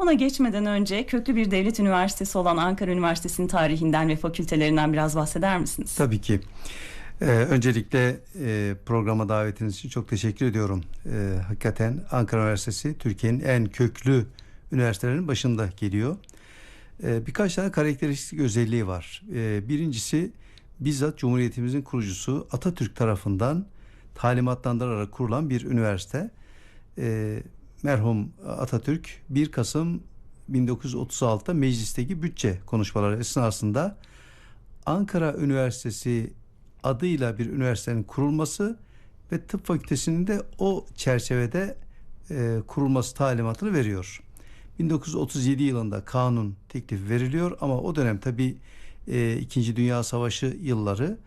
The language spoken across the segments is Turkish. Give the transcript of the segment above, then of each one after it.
Ona geçmeden önce köklü bir devlet üniversitesi olan Ankara Üniversitesi'nin tarihinden ve fakültelerinden biraz bahseder misiniz? Tabii ki. Ee, öncelikle e, programa davetiniz için çok teşekkür ediyorum. Ee, hakikaten Ankara Üniversitesi Türkiye'nin en köklü üniversitelerinin başında geliyor. Ee, birkaç tane karakteristik özelliği var. Ee, birincisi bizzat Cumhuriyetimizin kurucusu Atatürk tarafından talimatlandırarak kurulan bir üniversite. Ee, merhum Atatürk 1 Kasım 1936'da meclisteki bütçe konuşmaları esnasında Ankara Üniversitesi adıyla bir üniversitenin kurulması ve tıp fakültesinin de o çerçevede e, kurulması talimatını veriyor. 1937 yılında kanun teklifi veriliyor ama o dönem tabi e, İkinci Dünya Savaşı yılları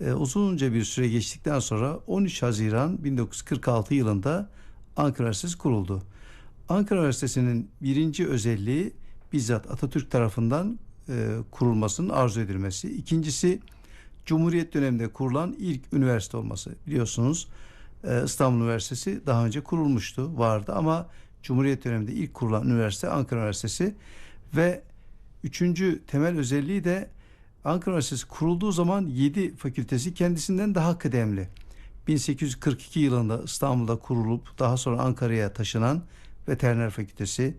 e, uzunca bir süre geçtikten sonra 13 Haziran 1946 yılında Ankara Üniversitesi kuruldu. Ankara Üniversitesi'nin birinci özelliği bizzat Atatürk tarafından e, kurulmasının arzu edilmesi. İkincisi Cumhuriyet döneminde kurulan ilk üniversite olması. Biliyorsunuz e, İstanbul Üniversitesi daha önce kurulmuştu, vardı ama Cumhuriyet döneminde ilk kurulan üniversite Ankara Üniversitesi ve üçüncü temel özelliği de Ankara Üniversitesi kurulduğu zaman 7 fakültesi kendisinden daha kıdemli. 1842 yılında İstanbul'da kurulup daha sonra Ankara'ya taşınan Veteriner Fakültesi,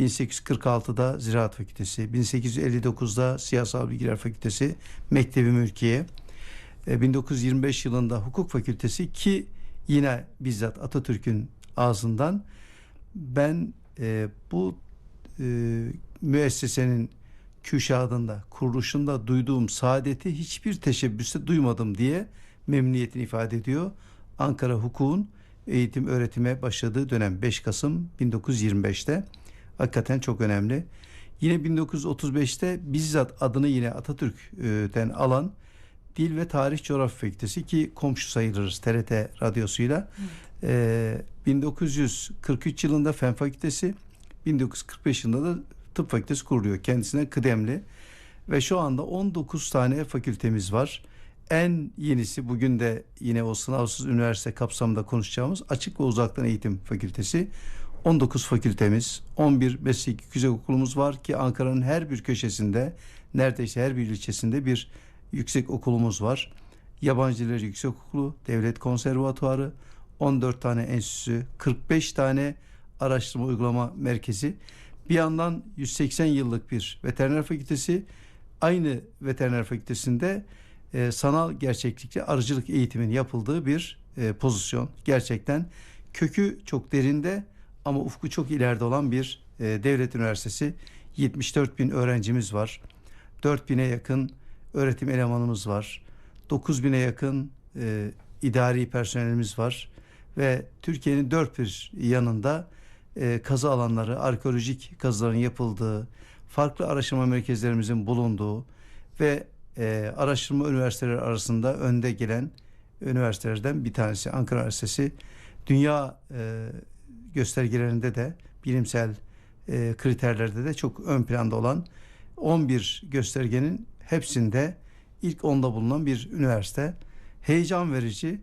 1846'da Ziraat Fakültesi, 1859'da Siyasal Bilgiler Fakültesi, Mektebi Mülkiye, 1925 e, yılında Hukuk Fakültesi ki yine bizzat Atatürk'ün ağzından. Ben e, bu e, müessesenin küşadında, kuruluşunda duyduğum saadeti hiçbir teşebbüste duymadım diye memnuniyetini ifade ediyor. Ankara Hukuk'un eğitim öğretime başladığı dönem 5 Kasım 1925'te hakikaten çok önemli. Yine 1935'te bizzat adını yine Atatürk'ten alan Dil ve Tarih Coğrafya Fakültesi ki komşu sayılırız TRT radyosuyla. Ee, 1943 yılında Fen Fakültesi, 1945 yılında da Tıp Fakültesi kuruluyor. Kendisine kıdemli ve şu anda 19 tane fakültemiz var. En yenisi bugün de yine o sınavsız üniversite kapsamında konuşacağımız açık ve uzaktan eğitim fakültesi. 19 fakültemiz, 11 meslek yüksek okulumuz var ki Ankara'nın her bir köşesinde, neredeyse her bir ilçesinde bir yüksek okulumuz var. Yabancı Diller Yüksek Okulu, Devlet Konservatuarı, 14 tane enstitüsü, 45 tane araştırma uygulama merkezi. Bir yandan 180 yıllık bir veteriner fakültesi, aynı veteriner fakültesinde e, sanal gerçeklikle arıcılık eğitimin yapıldığı bir e, pozisyon. Gerçekten kökü çok derinde ama ufku çok ileride olan bir e, devlet üniversitesi. 74 bin öğrencimiz var. 4 bine yakın öğretim elemanımız var. 9 bine yakın e, idari personelimiz var. Ve Türkiye'nin dört bir yanında e, kazı alanları, arkeolojik kazıların yapıldığı, farklı araştırma merkezlerimizin bulunduğu ve e, araştırma üniversiteleri arasında önde gelen üniversitelerden bir tanesi Ankara Üniversitesi. Dünya e, göstergelerinde de bilimsel e, kriterlerde de çok ön planda olan 11 göstergenin hepsinde ilk onda bulunan bir üniversite. Heyecan verici,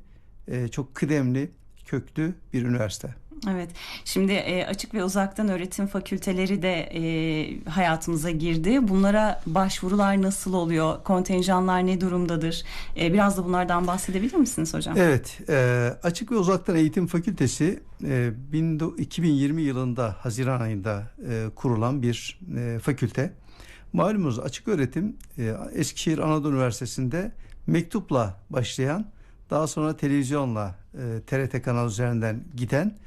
e, çok kıdemli, köklü bir üniversite. Evet. Şimdi e, açık ve uzaktan öğretim fakülteleri de e, hayatımıza girdi. Bunlara başvurular nasıl oluyor? Kontenjanlar ne durumdadır? E, biraz da bunlardan bahsedebilir misiniz hocam? Evet. E, açık ve uzaktan eğitim fakültesi e, 2020 yılında Haziran ayında e, kurulan bir e, fakülte. Malumunuz açık öğretim e, Eskişehir Anadolu Üniversitesi'nde mektupla başlayan daha sonra televizyonla e, TRT kanal üzerinden giden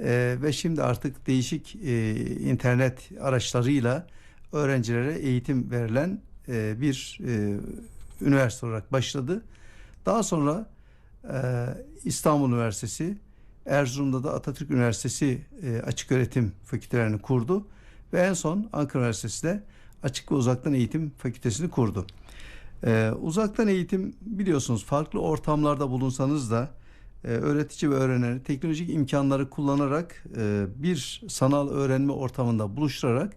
e, ve şimdi artık değişik e, internet araçlarıyla öğrencilere eğitim verilen e, bir e, üniversite olarak başladı. Daha sonra e, İstanbul Üniversitesi, Erzurum'da da Atatürk Üniversitesi e, açık öğretim fakültelerini kurdu ve en son Ankara Üniversitesi de açık ve uzaktan eğitim fakültesini kurdu. Ee, uzaktan eğitim biliyorsunuz farklı ortamlarda bulunsanız da e, öğretici ve öğreneni teknolojik imkanları kullanarak e, bir sanal öğrenme ortamında buluşturarak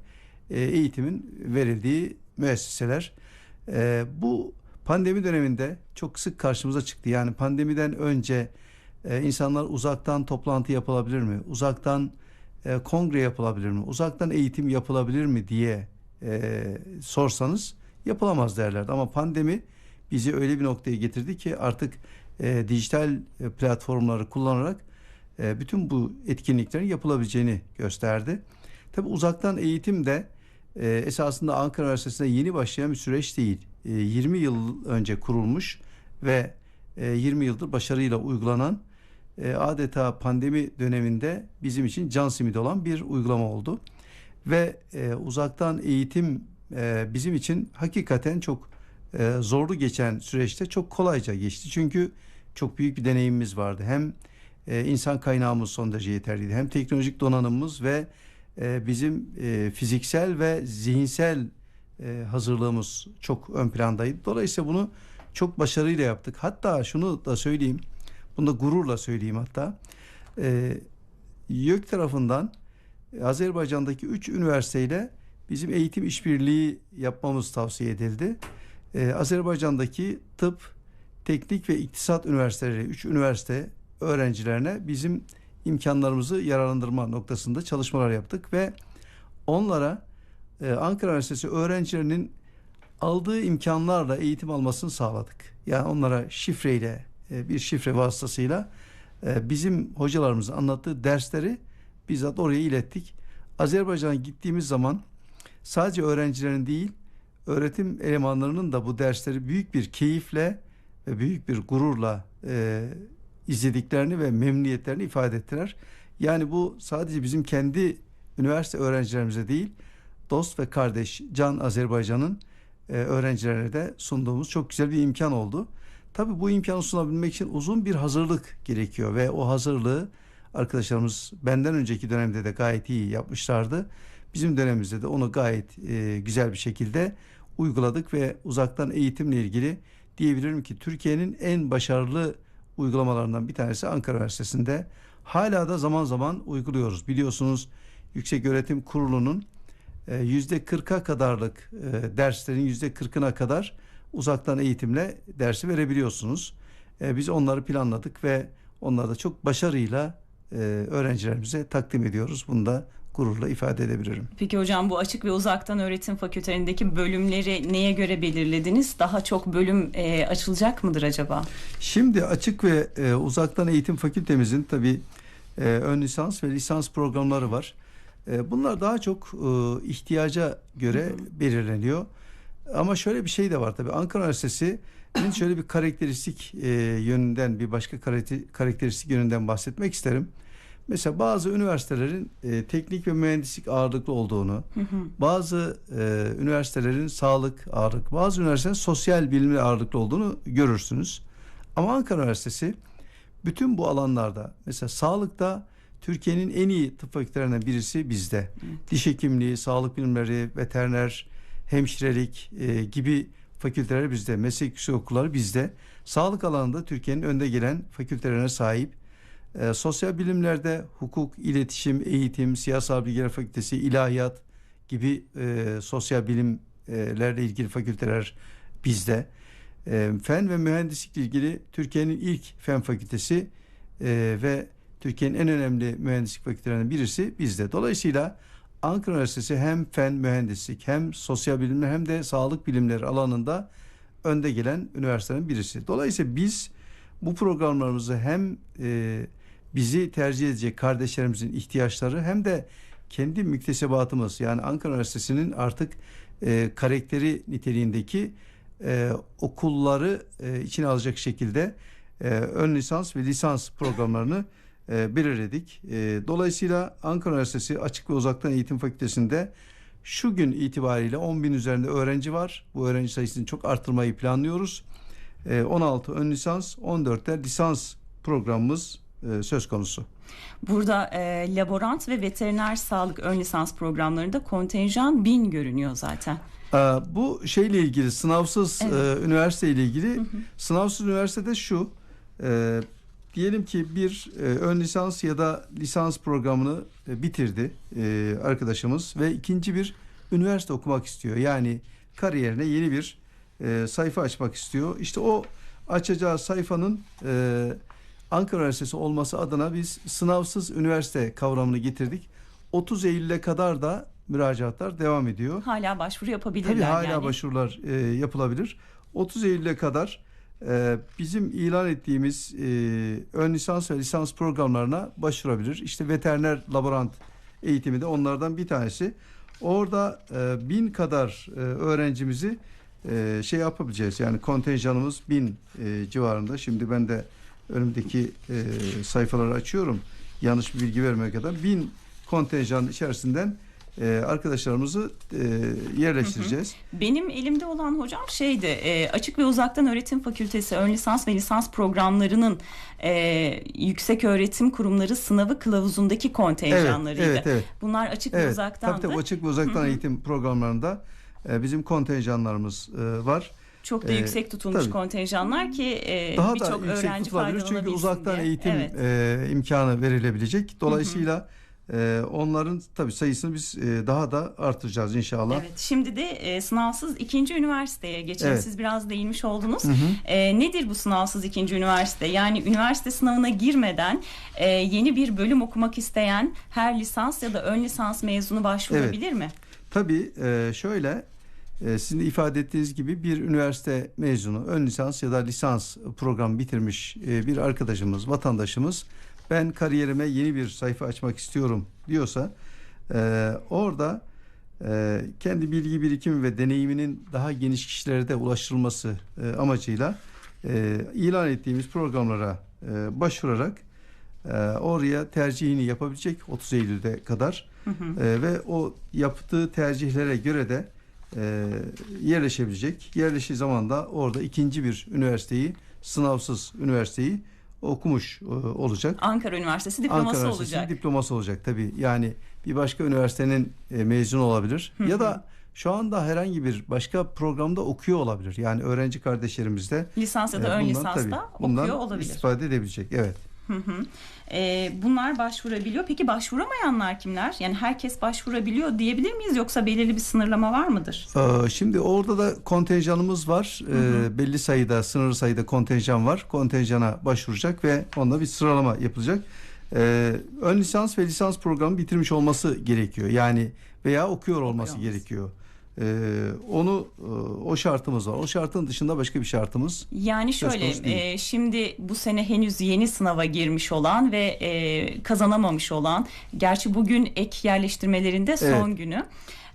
e, eğitimin verildiği müesseseler. E, bu pandemi döneminde çok sık karşımıza çıktı. Yani pandemiden önce e, insanlar uzaktan toplantı yapılabilir mi? Uzaktan e, kongre yapılabilir mi? Uzaktan eğitim yapılabilir mi diye e, sorsanız yapılamaz derlerdi. Ama pandemi bizi öyle bir noktaya getirdi ki artık e, dijital e, platformları kullanarak e, bütün bu etkinliklerin yapılabileceğini gösterdi. Tabi uzaktan eğitim de e, esasında Ankara Üniversitesi'nde yeni başlayan bir süreç değil. E, 20 yıl önce kurulmuş ve e, 20 yıldır başarıyla uygulanan e, adeta pandemi döneminde bizim için can simidi olan bir uygulama oldu. Ve e, uzaktan eğitim e, bizim için hakikaten çok e, zorlu geçen süreçte çok kolayca geçti. Çünkü çok büyük bir deneyimimiz vardı. Hem e, insan kaynağımız son derece yeterliydi. Hem teknolojik donanımımız ve e, bizim e, fiziksel ve zihinsel e, hazırlığımız çok ön plandaydı. Dolayısıyla bunu çok başarıyla yaptık. Hatta şunu da söyleyeyim. Bunu da gururla söyleyeyim hatta. E, YÖK tarafından Azerbaycan'daki 3 üniversiteyle bizim eğitim işbirliği yapmamız tavsiye edildi. Ee, Azerbaycan'daki tıp, teknik ve iktisat üniversiteleri, 3 üniversite öğrencilerine bizim imkanlarımızı yararlandırma noktasında çalışmalar yaptık ve onlara e, Ankara Üniversitesi öğrencilerinin aldığı imkanlarla eğitim almasını sağladık. Yani onlara şifreyle, e, bir şifre vasıtasıyla e, bizim hocalarımızın anlattığı dersleri bizzat oraya ilettik. Azerbaycan'a gittiğimiz zaman sadece öğrencilerin değil, öğretim elemanlarının da bu dersleri büyük bir keyifle ve büyük bir gururla e, izlediklerini ve memnuniyetlerini ifade ettiler. Yani bu sadece bizim kendi üniversite öğrencilerimize değil, dost ve kardeş Can Azerbaycan'ın e, öğrencilerine de sunduğumuz çok güzel bir imkan oldu. Tabii bu imkanı sunabilmek için uzun bir hazırlık gerekiyor ve o hazırlığı arkadaşlarımız benden önceki dönemde de gayet iyi yapmışlardı. Bizim dönemimizde de onu gayet e, güzel bir şekilde uyguladık ve uzaktan eğitimle ilgili diyebilirim ki Türkiye'nin en başarılı uygulamalarından bir tanesi Ankara Üniversitesi'nde. Hala da zaman zaman uyguluyoruz. Biliyorsunuz Yüksek Öğretim Kurulu'nun e, yüzde 40'a kadarlık e, derslerin yüzde 40'ına kadar uzaktan eğitimle dersi verebiliyorsunuz. E, biz onları planladık ve onları da çok başarıyla öğrencilerimize takdim ediyoruz. Bunu da gururla ifade edebilirim. Peki hocam bu açık ve uzaktan öğretim fakültelerindeki bölümleri neye göre belirlediniz? Daha çok bölüm e, açılacak mıdır acaba? Şimdi açık ve e, uzaktan eğitim fakültemizin tabii e, ön lisans ve lisans programları var. E, bunlar daha çok e, ihtiyaca göre hı hı. belirleniyor. Ama şöyle bir şey de var tabii. Ankara Üniversitesi'nin şöyle bir karakteristik e, yönünden bir başka karakteristik yönünden bahsetmek isterim. Mesela bazı üniversitelerin e, teknik ve mühendislik ağırlıklı olduğunu, hı hı. bazı e, üniversitelerin sağlık ağırlık, bazı üniversitelerin sosyal bilimler ağırlıklı olduğunu görürsünüz. Ama Ankara Üniversitesi bütün bu alanlarda mesela sağlıkta Türkiye'nin en iyi tıp fakültelerinden birisi bizde. Evet. Diş hekimliği, sağlık bilimleri, veteriner, hemşirelik e, gibi fakülteler bizde. Meslek yüksek okulları bizde. Sağlık alanında Türkiye'nin önde gelen fakültelerine sahip. E, sosyal bilimlerde hukuk, iletişim, eğitim, siyasal bilgiler fakültesi, ilahiyat gibi e, sosyal bilimlerle ilgili fakülteler bizde. E, fen ve mühendislikle ilgili Türkiye'nin ilk fen fakültesi e, ve Türkiye'nin en önemli mühendislik fakültelerinden birisi bizde. Dolayısıyla Ankara Üniversitesi hem fen mühendislik hem sosyal bilimler hem de sağlık bilimleri alanında önde gelen üniversitelerin birisi. Dolayısıyla biz bu programlarımızı hem e, bizi tercih edecek kardeşlerimizin ihtiyaçları hem de kendi müktesebatımız yani Ankara Üniversitesi'nin artık e, karakteri niteliğindeki e, okulları e, içine alacak şekilde e, ön lisans ve lisans programlarını e, belirledik. E, dolayısıyla Ankara Üniversitesi Açık ve Uzaktan Eğitim Fakültesi'nde şu gün itibariyle 10 bin üzerinde öğrenci var. Bu öğrenci sayısını çok arttırmayı planlıyoruz. E, 16 ön lisans, 14'te lisans programımız söz konusu. Burada e, laborant ve veteriner sağlık ön lisans programlarında kontenjan bin görünüyor zaten. E, bu şeyle ilgili sınavsız evet. e, üniversite ile ilgili hı hı. sınavsız üniversitede şu e, diyelim ki bir e, ön lisans ya da lisans programını e, bitirdi e, arkadaşımız ve ikinci bir üniversite okumak istiyor. Yani kariyerine yeni bir e, sayfa açmak istiyor. İşte o açacağı sayfanın e, Ankara Üniversitesi olması adına biz sınavsız üniversite kavramını getirdik. 30 Eylül'e kadar da müracaatlar devam ediyor. Hala başvuru yapabilirler Tabii hala yani. başvurular e, yapılabilir. 30 Eylül'e kadar e, bizim ilan ettiğimiz e, ön lisans ve lisans programlarına başvurabilir. İşte veteriner laborant eğitimi de onlardan bir tanesi. Orada e, bin kadar e, öğrencimizi e, şey yapabileceğiz. Yani kontenjanımız bin e, civarında. Şimdi ben de önümdeki e, sayfaları açıyorum. Yanlış bir bilgi vermek kadar bin kontenjan içerisinden e, arkadaşlarımızı e, yerleştireceğiz. Benim elimde olan hocam şeydi e, açık ve uzaktan öğretim fakültesi ön lisans ve lisans programlarının e, yüksek öğretim kurumları sınavı kılavuzundaki kontenjanlarıydı. Evet, evet, evet. Bunlar açık ve Evet, uzaktandı. tabii tabii açık ve uzaktan eğitim programlarında e, bizim kontenjanlarımız e, var. Çok da Ee, yüksek tutulmuş tabii. kontenjanlar ki e, birçok öğrenci tutulabilir çünkü uzaktan diye. eğitim Evet. e, imkanı verilebilecek. Dolayısıyla e, onların tabii sayısını biz e, daha da artıracağız inşallah. Evet, şimdi de e, sınavsız ikinci üniversiteye geçelim. Evet. Siz biraz değinmiş oldunuz. Hı hı. E, nedir bu sınavsız ikinci üniversite? Yani üniversite sınavına girmeden e, yeni bir bölüm okumak isteyen her lisans ya da ön lisans mezunu başvurabilir mi? Tabii e, şöyle sizin de ifade ettiğiniz gibi bir üniversite mezunu ön lisans ya da lisans program bitirmiş e, bir arkadaşımız, vatandaşımız ben kariyerime yeni bir sayfa açmak istiyorum diyorsa e, orada e, kendi bilgi birikimi ve deneyiminin daha geniş kişilere de ulaştırılması amacıyla ilan ettiğimiz programlara başvurarak oraya tercihini yapabilecek 30 Eylül'de kadar Hı hı. ve o yaptığı tercihlere göre de e, yerleşebilecek. Yerleştiği zaman da orada ikinci bir üniversiteyi sınavsız üniversiteyi okumuş e, olacak. Ankara Üniversitesi diploması Ankara Üniversitesi'nin olacak. diploması olacak tabii. Yani bir başka üniversitenin e, mezunu olabilir ya da şu anda herhangi bir başka programda okuyor olabilir. Yani öğrenci kardeşlerimiz de Lisans ya e, da ön bundan lisansta tabii, bundan okuyor olabilir. istifade edebilecek. Evet. Hı hı. E, bunlar başvurabiliyor. Peki başvuramayanlar kimler? Yani herkes başvurabiliyor diyebilir miyiz yoksa belirli bir sınırlama var mıdır? Ee, Şimdi orada da kontenjanımız var. Ee, belli sayıda, sınırlı sayıda kontenjan var. Kontenjana başvuracak ve onda bir sıralama yapılacak. Ee, ön lisans ve lisans programı bitirmiş olması gerekiyor. Yani veya okuyor olması Okuyor olması. gerekiyor. Ee, onu e, o şartımız var. O şartın dışında başka bir şartımız. Yani şöyle e, şimdi bu sene henüz yeni sınava girmiş olan ve e, kazanamamış olan gerçi bugün ek yerleştirmelerinde son günü.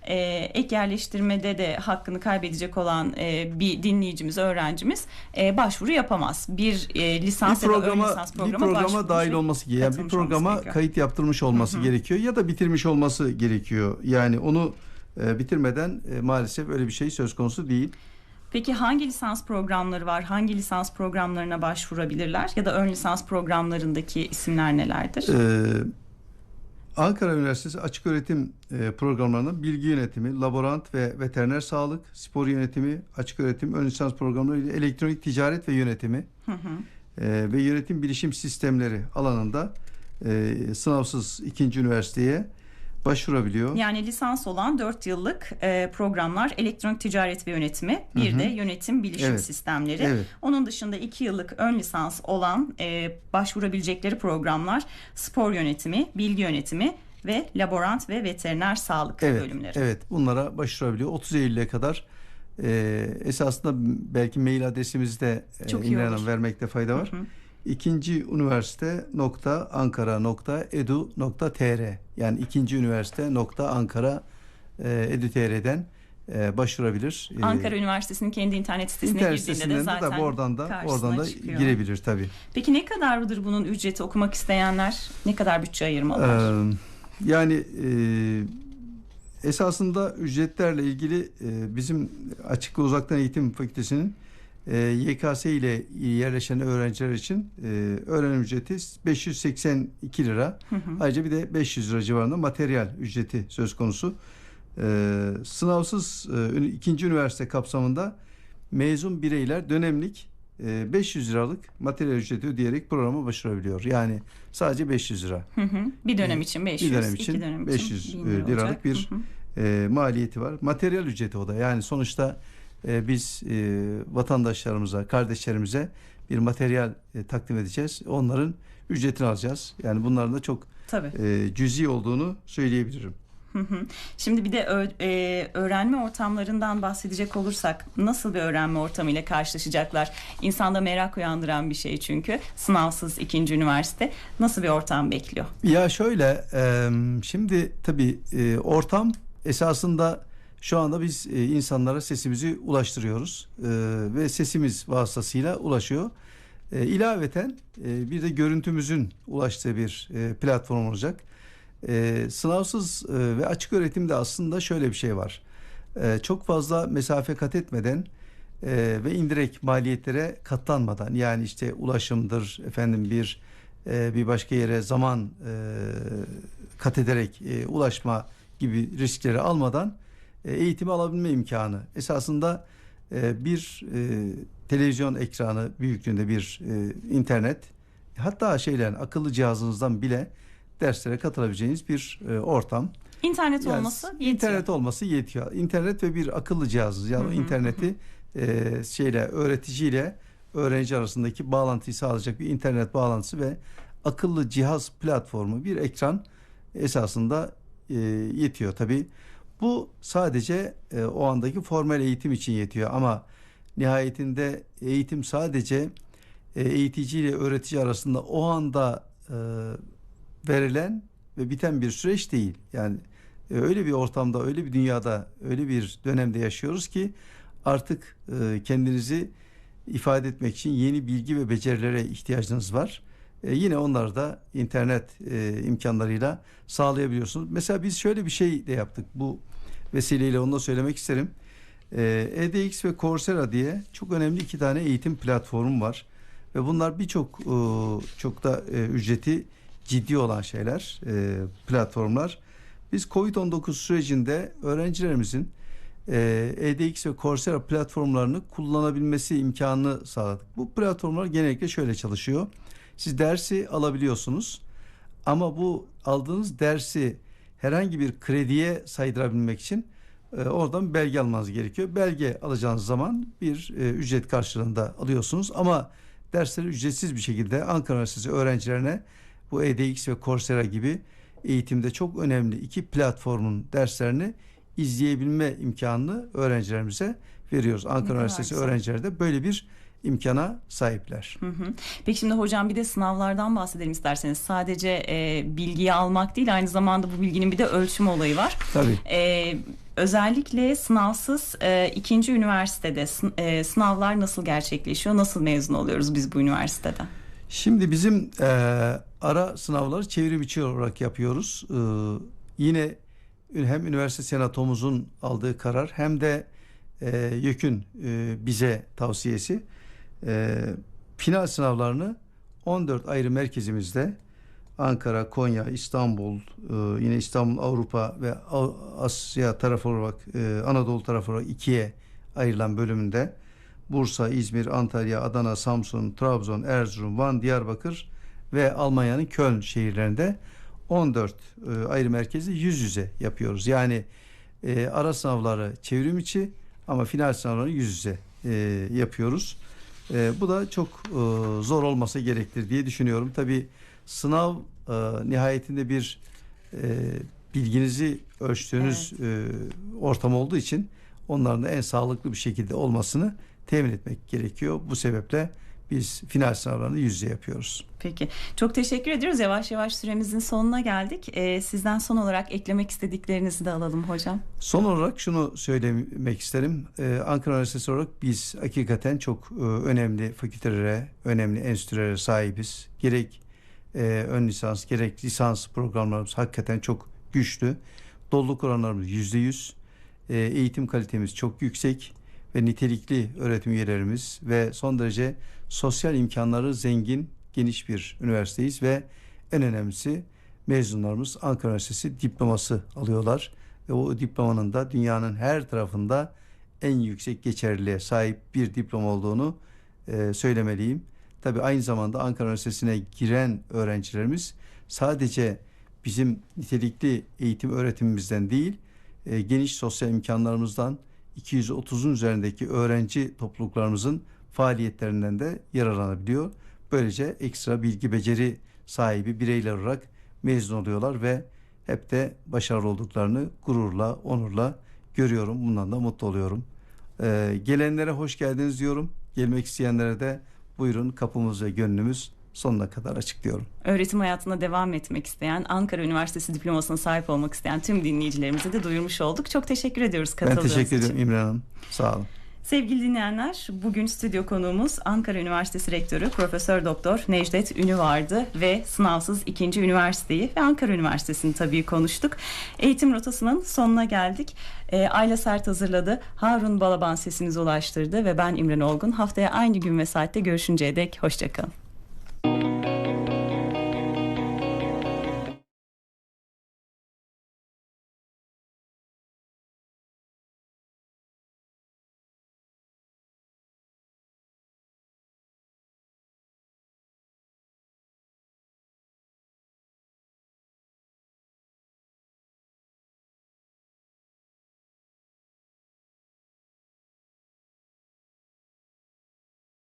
E, ek yerleştirmede de hakkını kaybedecek olan e, bir dinleyicimiz, öğrencimiz e, başvuru yapamaz. Bir e, lisans bir ya da ön programa lisans bir programa, programa dahil olması gerekiyor. Yani bir programa kayıt yaptırmış olması gerekiyor ya da bitirmiş olması gerekiyor. Yani onu e, bitirmeden e, maalesef öyle bir şey söz konusu değil. Peki hangi lisans programları var? Hangi lisans programlarına başvurabilirler? Ya da ön lisans programlarındaki isimler nelerdir? Ee, Ankara Üniversitesi Açık Öğretim e, programlarında bilgi yönetimi, laborant ve veteriner sağlık, spor yönetimi, açık öğretim, ön lisans programları ile elektronik ticaret ve yönetimi Hı hı. e, ve yönetim bilişim sistemleri alanında e, sınavsız ikinci üniversiteye başvurabiliyor. Yani lisans olan 4 yıllık e, programlar elektronik ticaret ve yönetimi, bir Hı hı. de yönetim bilişim Evet. sistemleri. Evet. Onun dışında 2 yıllık ön lisans olan e, başvurabilecekleri programlar spor yönetimi, bilgi yönetimi ve laborant ve veteriner sağlık Evet, bölümleri. evet bunlara başvurabiliyor. 30 Eylül'e kadar e, esasında belki mail adresimizi de e, vermekte fayda var. Hı hı. İkinci üniversite nokta Ankara nokta edu nokta tr yani ikinci üniversite nokta Ankara e, edu tr'den e, başvurabilir. E, Ankara Üniversitesi'nin kendi internet sitesine internet girdiğinde de zaten tabii oradan da oradan da çıkıyor. girebilir tabii. Peki ne kadardır bunun ücreti okumak isteyenler? Ne kadar bütçe ayırmalılar? Ee, yani e, esasında ücretlerle ilgili e, bizim açık ve uzaktan eğitim fakültesinin e, YKS ile yerleşen öğrenciler için e, öğrenim ücreti 582 lira. Hı hı. Ayrıca bir de 500 lira civarında materyal ücreti söz konusu. Ee, sınavsız e, ikinci üniversite kapsamında mezun bireyler dönemlik e, 500 liralık materyal ücreti ödeyerek programa başvurabiliyor. Yani sadece 500 lira Hı hı. Bir dönem için 500, bir dönem iki için dönem 500 için 1000 lira liralık olacak. bir Hı hı. e, maliyeti var. Materyal ücreti o da. Yani sonuçta e, biz e, vatandaşlarımıza, kardeşlerimize bir materyal e, takdim edeceğiz. Onların ücretini alacağız. Yani bunların da çok Tabii. e, cüzi olduğunu söyleyebilirim. Şimdi bir de e, öğrenme ortamlarından bahsedecek olursak nasıl bir öğrenme ortamıyla karşılaşacaklar? İnsanda merak uyandıran bir şey çünkü. Sınavsız ikinci üniversite nasıl bir ortam bekliyor? Ya şöyle şimdi tabii ortam esasında şu anda biz e, insanlara sesimizi ulaştırıyoruz E, ve sesimiz vasıtasıyla ulaşıyor. E, ilaveten e, bir de görüntümüzün ulaştığı bir e, platform olacak. E, sınavsız e, ve açık öğretimde aslında şöyle bir şey var. E, çok fazla mesafe kat etmeden e, ve indirek maliyetlere katlanmadan yani işte ulaşımdır efendim bir e, bir başka yere zaman e, kat ederek e, ulaşma gibi riskleri almadan eğitimi alabilme imkanı. Esasında e, bir e, televizyon ekranı büyüklüğünde bir e, internet hatta şeylerin akıllı cihazınızdan bile derslere katılabileceğiniz bir e, ortam. İnternet Yani olması yetiyor. İnternet olması yetiyor. İnternet ve bir akıllı cihaz. Yani Hı hı, interneti e, şeyle öğreticiyle öğrenci arasındaki bağlantıyı sağlayacak bir internet bağlantısı ve akıllı cihaz platformu bir ekran esasında e, yetiyor tabi. Bu sadece e, o andaki formal eğitim için yetiyor ama nihayetinde eğitim sadece e, eğitici ile öğretici arasında o anda e, verilen ve biten bir süreç değil. Yani e, öyle bir ortamda, öyle bir dünyada, öyle bir dönemde yaşıyoruz ki artık e, kendinizi ifade etmek için yeni bilgi ve becerilere ihtiyacınız var. E, yine onları da internet e, imkanlarıyla sağlayabiliyorsunuz. Mesela biz şöyle bir şey de yaptık. Bu vesileyle onu da söylemek isterim. E, edX ve Coursera diye çok önemli iki tane eğitim platformu var. Ve bunlar birçok e, çok da e, ücreti ciddi olan şeyler, e, platformlar. Biz Covid-19 sürecinde öğrencilerimizin e, edX ve Coursera platformlarını kullanabilmesi imkanını sağladık. Bu platformlar genellikle şöyle çalışıyor. Siz dersi alabiliyorsunuz ama bu aldığınız dersi herhangi bir krediye saydırabilmek için e, oradan bir belge almanız gerekiyor. Belge alacağınız zaman bir e, ücret karşılığında alıyorsunuz ama dersleri ücretsiz bir şekilde Ankara Üniversitesi öğrencilerine bu edX ve Coursera gibi eğitimde çok önemli iki platformun derslerini izleyebilme imkanını öğrencilerimize veriyoruz. Ankara Üniversitesi öğrencileri de böyle bir imkana sahipler. Hı hı. Peki şimdi hocam bir de sınavlardan bahsedelim isterseniz. Sadece e, bilgiyi almak değil aynı zamanda bu bilginin bir de ölçüm olayı var. Tabii. E, özellikle sınavsız e, ikinci üniversitede e, sınavlar nasıl gerçekleşiyor? Nasıl mezun oluyoruz biz bu üniversiteden? Şimdi bizim e, ara sınavları çevrim içi olarak yapıyoruz. E, yine hem üniversite senatomuzun aldığı karar hem de e, YÖK'ün e, bize tavsiyesi e, final sınavlarını 14 ayrı merkezimizde Ankara, Konya, İstanbul, e, yine İstanbul, Avrupa ve Asya tarafı olarak e, Anadolu tarafı olarak ikiye ayrılan bölümünde Bursa, İzmir, Antalya, Adana, Samsun, Trabzon, Erzurum, Van, Diyarbakır ve Almanya'nın Köln şehirlerinde 14 e, ayrı merkezi yüz yüze yapıyoruz. Yani e, ara sınavları çevrim içi ama final sınavları yüz yüze e, yapıyoruz. E, bu da çok e, zor olmasa gerektir diye düşünüyorum. Tabi sınav e, nihayetinde bir e, bilginizi ölçtüğünüz e, ortam olduğu için onların da en sağlıklı bir şekilde olmasını temin etmek gerekiyor. Bu sebeple biz final sınavlarını yüz yüze yapıyoruz. Peki. Çok teşekkür ediyoruz. Yavaş yavaş süremizin sonuna geldik. E, sizden son olarak eklemek istediklerinizi de alalım hocam. Son olarak şunu söylemek isterim. Ee, Ankara Üniversitesi olarak biz hakikaten çok e, önemli fakültelere, önemli enstitülere sahibiz. Gerek e, ön lisans, gerek lisans programlarımız hakikaten çok güçlü. Doluluk oranlarımız yüzde yüz. E, Eğitim kalitemiz çok yüksek ve nitelikli öğretim üyelerimiz ve son derece sosyal imkanları zengin, geniş bir üniversiteyiz ve en önemlisi mezunlarımız Ankara Üniversitesi diploması alıyorlar ve o diplomanın da dünyanın her tarafında en yüksek geçerliliğe sahip bir diploma olduğunu e, söylemeliyim. Tabi aynı zamanda Ankara Üniversitesi'ne giren öğrencilerimiz sadece bizim nitelikli eğitim öğretimimizden değil, e, geniş sosyal imkanlarımızdan 230'un üzerindeki öğrenci topluluklarımızın faaliyetlerinden de yararlanabiliyor. Böylece ekstra bilgi beceri sahibi bireyler olarak mezun oluyorlar ve hep de başarılı olduklarını gururla, onurla görüyorum. Bundan da mutlu oluyorum. Ee, gelenlere hoş geldiniz diyorum. Gelmek isteyenlere de buyurun kapımız ve gönlümüz sonuna kadar açık diyorum. Öğretim hayatına devam etmek isteyen, Ankara Üniversitesi diplomasına sahip olmak isteyen tüm dinleyicilerimize de duyurmuş olduk. Çok teşekkür ediyoruz Ben katıldığınız teşekkür için. ediyorum İmran Hanım. Sağ olun. Sevgili dinleyenler, bugün stüdyo konuğumuz Ankara Üniversitesi Rektörü Profesör Doktor Necdet Ünü vardı ve sınavsız ikinci üniversiteyi ve Ankara Üniversitesi'ni tabii konuştuk. Eğitim rotasının sonuna geldik. Ee, Ayla Sert hazırladı, Harun Balaban sesinize ulaştırdı ve ben İmren Olgun. Haftaya aynı gün ve saatte görüşünceye dek hoşçakalın.